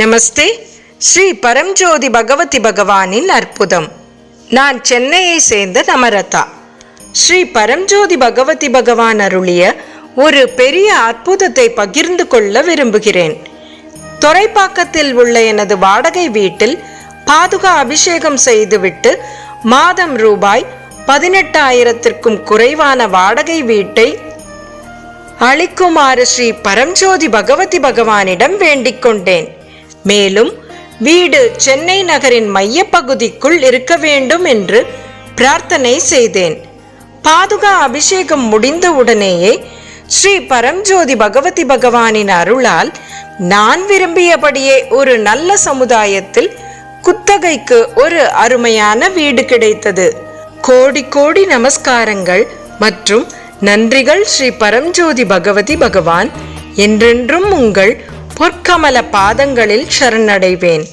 நமஸ்தே. ஸ்ரீ பரம்ஜோதி பகவதி பகவானின் அற்புதம். நான் சென்னையை சேர்ந்த நமரதா. ஸ்ரீ பரம்ஜோதி பகவதி பகவான் அருளிய ஒரு பெரிய அற்புதத்தை பகிர்ந்து கொள்ள விரும்புகிறேன். தொரைப்பாக்கத்தில் உள்ள எனது வாடகை வீட்டில் பாதுகா அபிஷேகம் செய்துவிட்டு மாதம் ரூபாய் பதினெட்டாயிரத்திற்கும் குறைவான வாடகை வீட்டை அளிக்குமாறு ஸ்ரீ பரம்ஜோதி பகவதி பகவானிடம் வேண்டிக் கொண்டேன். மேலும் வீடு சென்னை நகரின் மையப்பகுதிக்குள் இருக்க வேண்டும் என்று பிரார்த்தனை செய்தேன். பாதுகா அபிஷேகம் முடிந்த உடனேயே ஸ்ரீ பரம்ஜோதி பகவதி பகவானின் அருளால் நான் விரும்பியபடியே ஒரு நல்ல சமுதாயத்தில் குத்தகைக்கு ஒரு அருமையான வீடு கிடைத்தது. கோடி கோடி நமஸ்காரங்கள் மற்றும் நன்றிகள் ஸ்ரீ பரம்ஜோதி பகவதி பகவான். என்றென்றும் உங்கள் பொற்கமல பாதங்களில் சரணடைவேன்.